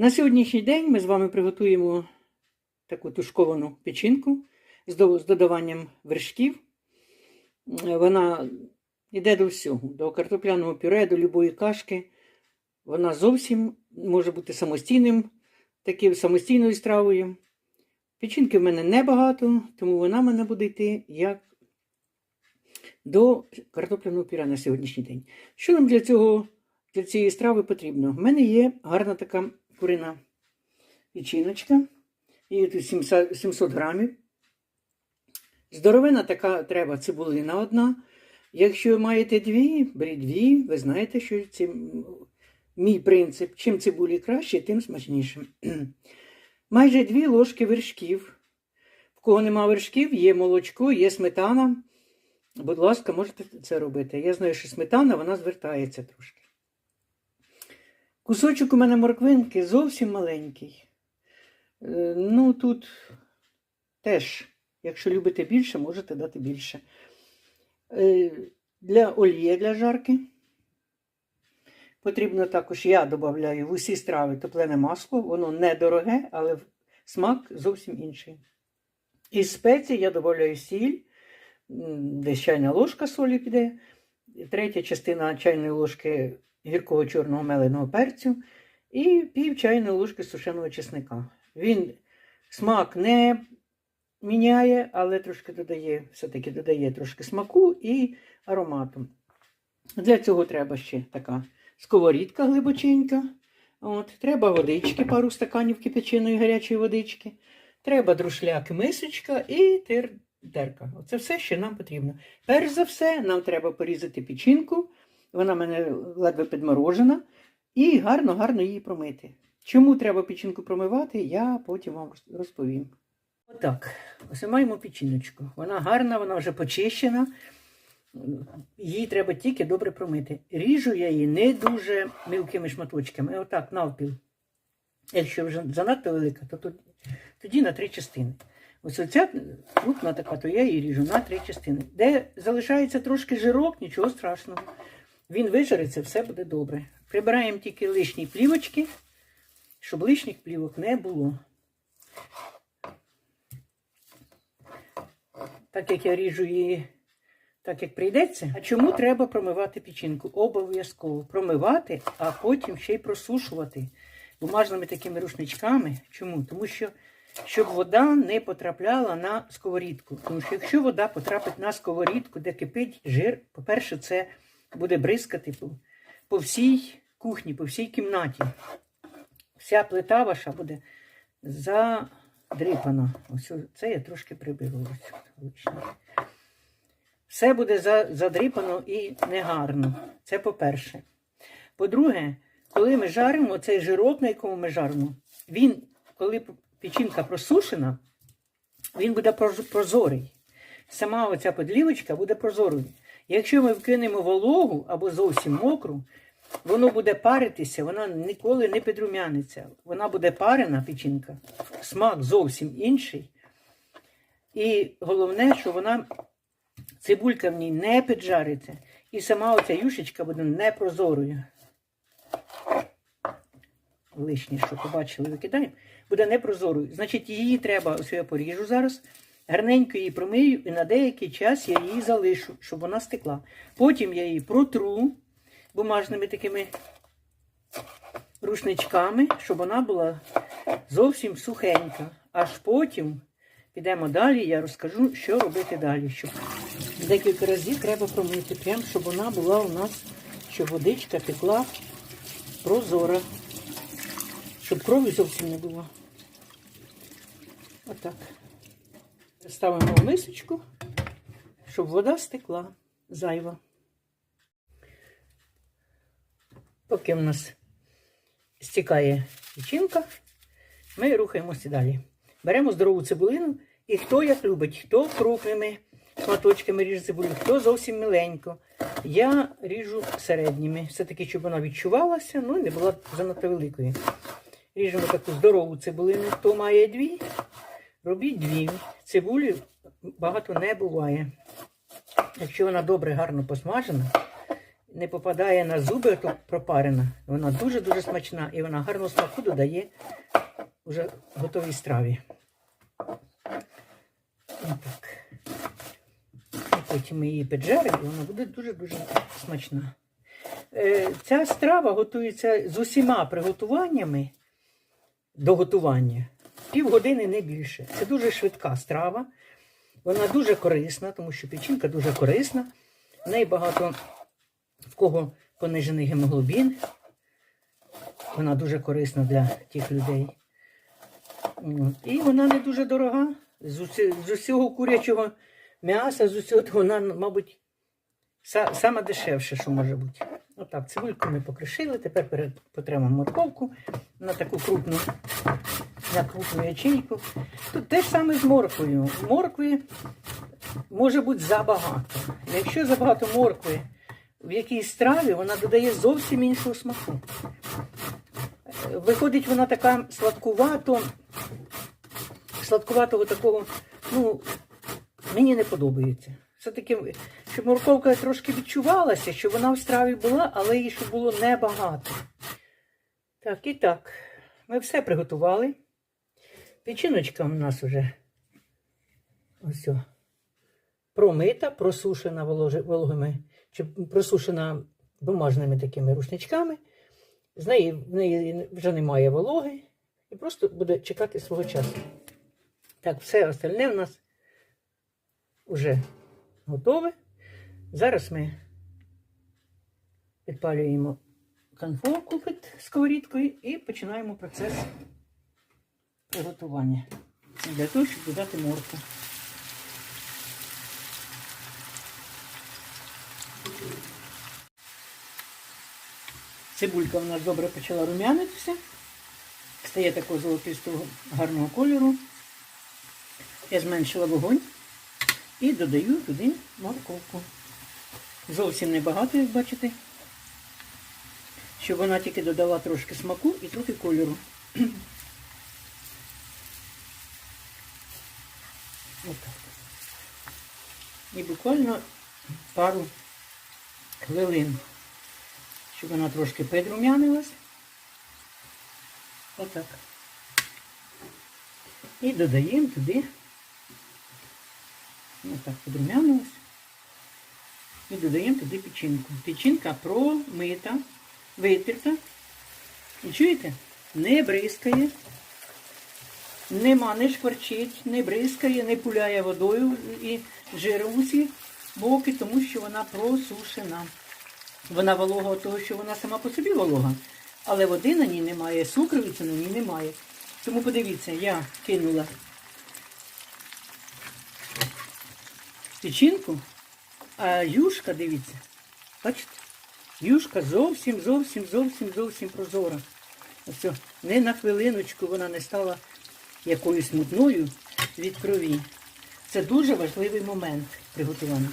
На сьогоднішній день ми з вами приготуємо таку тушковану печінку з додаванням вершків. Вона йде до всього, до картопляного пюре, до любої кашки. Вона зовсім може бути самостійним, таким самостійною стравою. Печінки в мене небагато, тому вона в мене буде йти як до картопляного пюре на сьогоднішній день. Що нам для цього, для цієї страви потрібно? В мене є гарна така курина печіночка. Її тут 700 700 грамів. Здоровина така треба цибулина одна. Якщо маєте дві, беріть дві. Ви знаєте, що це мій принцип. Чим цибулі краще, тим смачніше. Майже дві ложки вершків. В кого нема вершків, є молочко, є сметана. Будь ласка, можете це робити. Я знаю, що сметана вона звертається трошки. Кусочок у мене морквинки зовсім маленький. Е, Ну, тут теж, якщо любите більше, можете дати більше. Е, Для олії для жарки. Потрібно також, я додаю в усі страви топлене масло, воно недороге, але смак зовсім інший. Із спецій я додаю сіль, десь чайна ложка солі піде, третя частина чайної ложки гіркого чорного меленого перцю і пів чайної ложки сушеного чесника. Він смак не міняє, але трошки додає, все-таки додає трошки смаку і аромату. Для цього треба ще така сковорідка глибоченька. От, треба водички, пару стаканів кипяченої гарячої водички. Треба друшляк, мисочка і тер, терка. Оце все, що нам потрібно. Перш за все, нам треба порізати печінку. Вона в мене ледве підморожена. І гарно-гарно її промити. Чому треба печінку промивати, я потім вам розповім. Отак. Ось маємо печіночку. Вона гарна, вона вже почищена. Її треба тільки добре промити. Ріжу я її не дуже мілкими шматочками, отак, навпіл. Якщо вже занадто велика, то тоді, на три частини. Ось оця крупна така, то я її ріжу на три частини. Де залишається трошки жирок, нічого страшного. Він вижариться, все буде добре. Прибираємо тільки лишні плівочки, щоб лишніх плівок не було. Так як я ріжу її, так як прийдеться. А чому треба промивати печінку? Обов'язково промивати, а потім ще й просушувати бумажними такими рушничками. Чому? Тому що щоб вода не потрапляла на сковорідку. Тому що якщо вода потрапить на сковорідку, де кипить жир, по-перше, це буде бризкати по, по всій кухні, по всій кімнаті. Вся плита ваша буде задрипана. Ось це я трошки приберу. Все буде за- задрипано і негарно. Це по-перше. По-друге, коли ми жаримо, цей жирок, на якому ми жаримо, він, коли печінка просушена, він буде прозорий. Сама оця подлівочка буде прозорою. Якщо ми вкинемо вологу або зовсім мокру, воно буде паритися, вона ніколи не підрумяниться. Вона буде парена печінка, смак зовсім інший. І головне, що вона цибулька в ній не піджариться, і сама оця юшечка буде непрозорою. Лишнє, що побачили, викидаємо, буде непрозорою. Значить, її треба, ось я поріжу зараз, гарненько її промию і на деякий час я її залишу, щоб вона стекла. Потім я її протру бумажними такими рушничками, щоб вона була зовсім сухенька. Аж потім підемо далі, я розкажу, що робити далі. Щоб декілька разів треба промити, прям, щоб вона була у нас, щоб водичка текла прозора, щоб крові зовсім не було. Отак. Ставимо в мисочку, щоб вода стекла зайва. Поки в нас стікає печінка, ми рухаємося далі. Беремо здорову цибулину, і хто як любить, хто крупними шматочками ріже цибулю, хто зовсім миленько. Я ріжу середніми. Все-таки, щоб вона відчувалася, ну і не була занадто великою. Ріжемо таку здорову цибулину. Хто має дві, робіть дві. Цибулі багато не буває. Якщо вона добре, гарно посмажена, не попадає на зуби, то пропарена. Вона дуже-дуже смачна і вона гарно смаку додає вже готовій страві. Отак. І потім ми її піджаримо, і вона буде дуже-дуже смачна. Е, Ця страва готується з усіма приготуваннями до готування. Півгодини не більше. Це дуже швидка страва. Вона дуже корисна, тому що печінка дуже корисна. В неї багато в кого понижений гемоглобін. Вона дуже корисна для тих людей. І вона не дуже дорога. З, усі, з усього курячого м'яса, з усього, вона, мабуть, са, сама дешевше, що може бути. Отак, цибульку ми покришили, тепер пере- потремо морковку на таку крупну, крупну ячейку. Тут те ж саме з морквою. Моркви може бути забагато. Якщо забагато моркви в якійсь страві, вона додає зовсім іншого смаку. Виходить, вона така сладкувато, сладкуватого такого, ну, мені не подобається. Все-таки, щоб морковка трошки відчувалася, щоб вона в страві була, але її щоб було небагато. Так, і так. Ми все приготували. Печіночка у нас вже ось промита, просушена вологими, чи просушена бумажними такими рушничками. З неї, в неї вже немає вологи і просто буде чекати свого часу. Так, все остальне в нас вже готове. Зараз ми підпалюємо конфорку під сковорідкою і починаємо процес приготування. Для того, щоб додати морку. Цибулька у нас добре почала рум'янитися. Стає такого золотистого гарного кольору. Я зменшила вогонь і додаю туди морковку. Зовсім небагато, як бачите. Щоб вона тільки додала трошки смаку і трохи кольору. Отак. І буквально пару хвилин, щоб вона трошки підрум'янилась. Отак. І додаємо туди. Ось так підрум'янилась. І додаємо туди печінку. Печінка промита, витерта. І чуєте? Не бризкає. Нема, не шкварчить, не бризкає, не пуляє водою і жиром усі боки, тому що вона просушена. Вона волога від того, що вона сама по собі волога, але води на ній немає, сукровиці на ній немає. Тому подивіться, я кинула печінку, а юшка, дивіться, бачите, юшка зовсім, зовсім, зовсім, зовсім прозора. Ось, не на хвилиночку вона не стала якоюсь мутною від крові. Це дуже важливий момент приготування.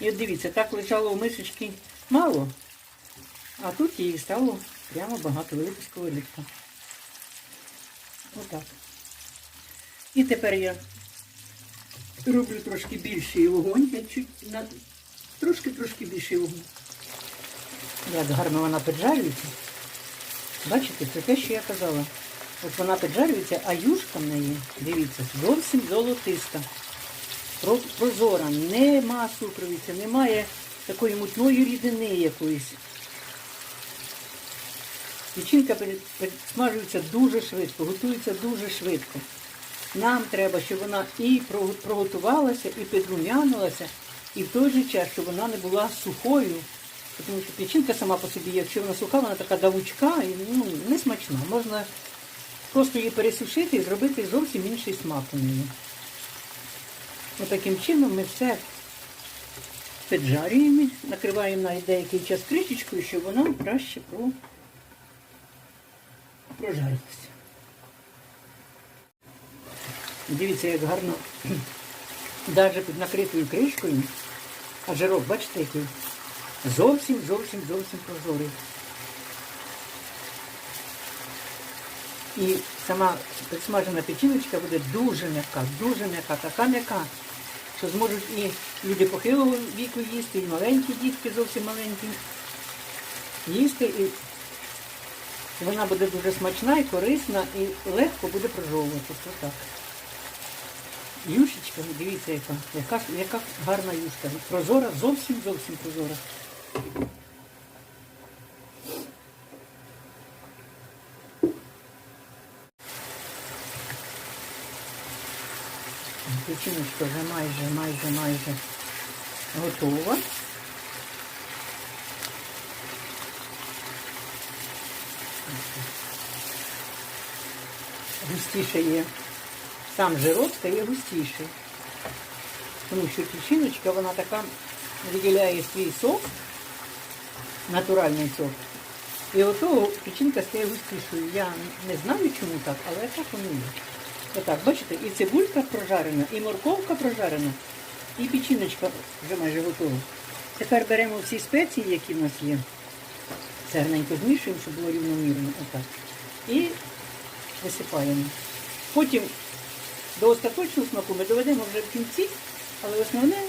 І от дивіться, так лежало в мисочці мало, а тут її стало прямо багато велика сковорідка. Отак. І тепер я роблю трошки більший вогонь, я чуть на трошки-трошки більший вогонь. Як гарно вона піджарюється. Бачите, це те, що я казала. От вона піджарюється, а юшка в неї, дивіться, зовсім золотиста. Прозора, нема сукровиці, немає такої мутної рідини якоїсь. Печінка смажується дуже швидко, готується дуже швидко. Нам треба, щоб вона і про- приготувалася, і підрум'янилася, і в той же час, щоб вона не була сухою. Тому що печінка сама по собі, якщо вона суха, вона така давучка і ну, смачна. Можна просто її пересушити і зробити зовсім інший смак у неї. Ось таким чином ми все піджарюємо, накриваємо на деякий час кришечкою, щоб вона краще про... прожарилася. Дивіться, як гарно, навіть під накритою кришкою, а жирок, бачите, який? Зовсім, зовсім, зовсім прозорий. І сама підсмажена печіночка буде дуже м'яка, дуже м'яка, така м'яка, що зможуть і люди похилого віку їсти, і маленькі дітки зовсім маленькі. їсти і вона буде дуже смачна і корисна, і легко буде прожовуватися. Отак. Юшечка, дивіться, яка, яка, яка гарна юшка. Прозора, зовсім зовсім прозора. Печіночка вже майже, майже, майже готова. Густіше є. Сам жирок стає густіший. Тому що печіночка, вона така виділяє свій сок, натуральний сок. І отого печінка стає густішою. Я не знаю, чому так, але так воно є. Отак, бачите, і цибулька прожарена, і морковка прожарена, і печіночка вже майже готова. Тепер беремо всі спеції, які в нас є. Гарненько змішуємо, щоб було рівномірно. Отак. І висипаємо. Потім до остаточного смаку ми доведемо вже в кінці, але основне,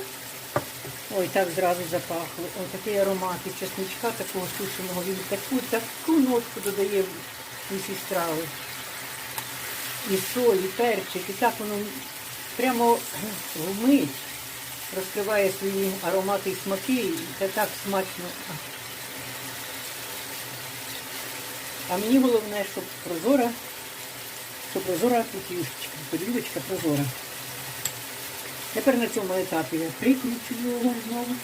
ой, так зразу запахло. Ось такий аромат і чесничка такого сушеного, він таку, таку нотку додає в усі страви. І соль, і перчик, і так воно прямо вмить розкриває свої аромати і смаки, і це так смачно. А мені головне, щоб прозора, щоб прозора тут юшечка, прозора. Тепер на цьому етапі я прикручу його знову.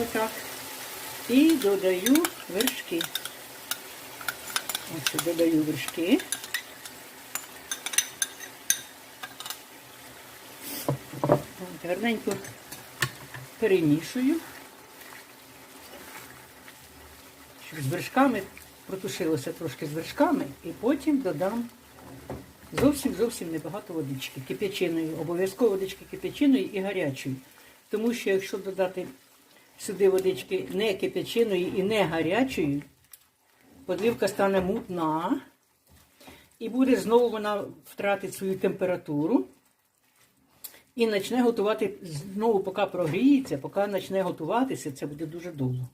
Отак. І додаю вершки. Ось додаю вершки. От, Гарненько перемішую. щоб з вершками протушилося трошки з вершками, і потім додам зовсім зовсім небагато водички кип'ячиної, обов'язково водички кип'ячиної і гарячої. Тому що якщо додати сюди водички не кип'ячиної і не гарячої, подливка стане мутна, і буде знову вона втратить свою температуру. І почне готувати, знову поки прогріється, поки почне готуватися, це буде дуже довго.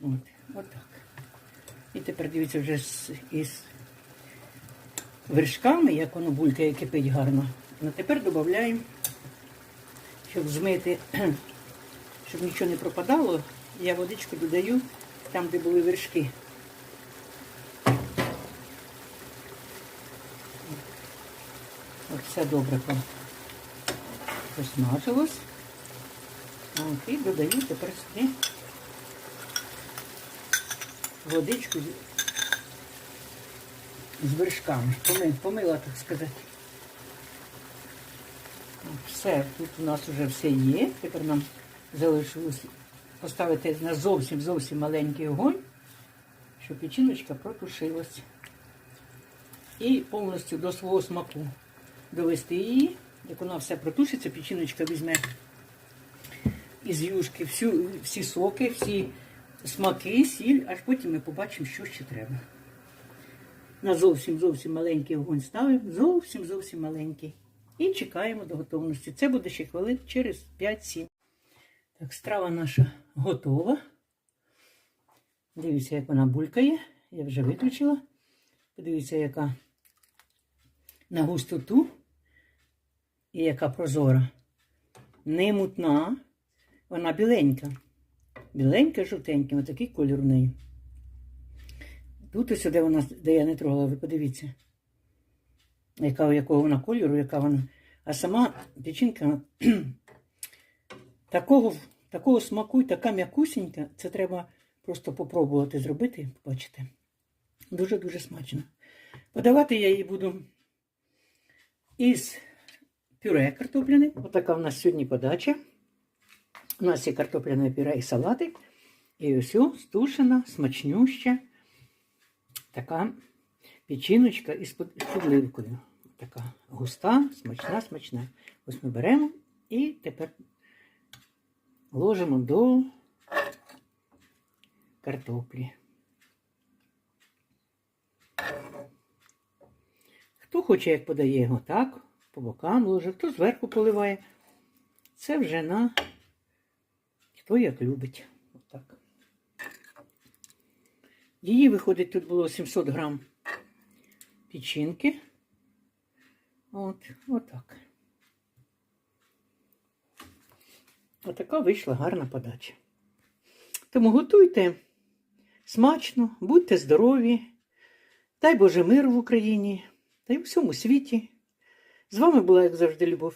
От, от так. І тепер дивіться вже з, із вершками, як воно булькає, кипить гарно. Ну тепер додаємо, щоб змити, щоб нічого не пропадало, я водичку додаю там, де були вершки. От все добре посмажилось. От, і додаю тепер сюди водичку з вершками. Помила, так сказати. Все, тут у нас вже все є. Тепер нам залишилось поставити на зовсім зовсім маленький огонь, щоб печіночка протушилась. І повністю до свого смаку довести її. Як вона все протушиться, печіночка візьме із юшки всю, всі соки, всі смаки, сіль, аж потім ми побачимо, що ще треба. На зовсім зовсім маленький огонь ставимо, зовсім зовсім маленький. І чекаємо до готовності. Це буде ще хвилин через 5-7. Так, страва наша готова. Дивіться, як вона булькає. Я вже виключила. Подивіться, яка на густоту і яка прозора. Не мутна, вона біленька. Біленька, жовтенька, отакий кольор в неї. Тут ось де вона, де я не трогала, ви подивіться, яка, якого вона кольору, яка вона. А сама печінка такого, такого смаку і така м'якусінька, це треба просто попробувати зробити, побачите. Дуже-дуже смачно. Подавати я її буду із пюре картопляне. Отака в нас сьогодні подача. У нас є картопляне пюре і салатик. І ось стушена, смачнюща. Така печіночка із підливкою. Така густа, смачна, смачна. Ось ми беремо і тепер ложимо до картоплі. Хто хоче, як подає його так, по бокам ложить, хто зверху поливає. Це вже на хто як любить. Отак. Її виходить, тут було 700 грам печінки. От, отак. Отака вийшла гарна подача. Тому готуйте смачно, будьте здорові. Дай Боже мир в Україні та й у всьому світі. З вами була, як завжди, Любов